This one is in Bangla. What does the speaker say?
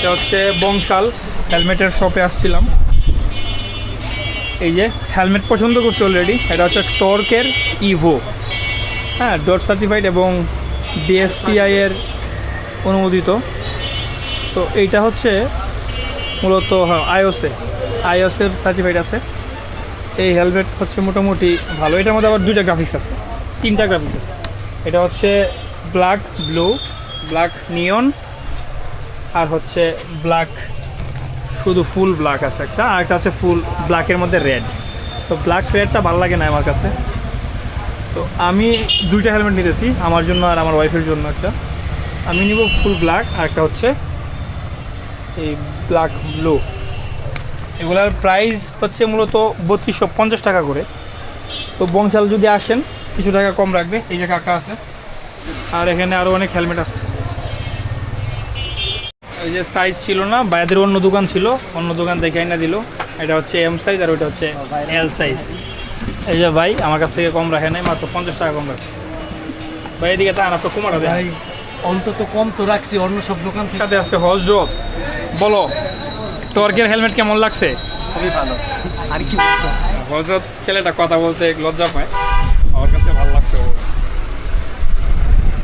এটা হচ্ছে বংশাল। হেলমেটের শপে আসছিলাম। এই যে, হেলমেট পছন্দ করছি অলরেডি এটা হচ্ছে টর্কের ইভো। হ্যাঁ ডট সার্টিফাইড এবং বিএসটিআই এর অনুমোদিত। তো এইটা হচ্ছে মূলত হ্যাঁ আইওসে আইওসের সার্টিফাইড আছে। এই হেলমেট হচ্ছে মোটামুটি ভালো। এটার মধ্যে আবার দুইটা গ্রাফিক্স আছে। তিনটা গ্রাফিক্স আছে। এটা হচ্ছে ব্ল্যাক ব্লু ব্ল্যাক নিয়ন আর হচ্ছে ব্ল্যাক শুধু ফুল ব্ল্যাক আছে একটা, আর একটা আছে ফুল ব্ল্যাকের মধ্যে রেড তো ব্ল্যাক রেডটা ভালো লাগে না আমার কাছে। তো আমি দুইটা হেলমেট নিতেছি, আমার জন্য আর আমার ওয়াইফের জন্য একটা। আমি নিব ফুল ব্ল্যাক আর একটা হচ্ছে এই ব্ল্যাক ব্লু এগুলার প্রাইস হচ্ছে মূলত বত্রিশশো পঞ্চাশ টাকা করে। তো বংশাল যদি আসেন, কিছু টাকা কম রাখবে, এই যে কাকা আছে। আর এখানে আরও অনেক হেলমেট আছে। এই যে সাইজ ছিল না বাইরের অন্য দোকান ছিল অন্য দোকান দেখে না দিল। এটা হচ্ছে এম সাইজ আর ওইটা হচ্ছে এল সাইজ এই যে ভাই আমার কাছ থেকে কম রাখে নাই মাত্র পঞ্চাশ টাকা কম রাখছে। ভাই এদিকে তার আপনার কুমার ভাই অন্তত কম তো রাখছি অন্য সব দোকান থেকে। সাথে আছে হজরত। বলো টর্কের হেলমেট কেমন লাগছে? খুবই ভালো। আর কি? হজরত ছেলেটা কথা বলতে লজ্জা পায়। আমার কাছে ভালো।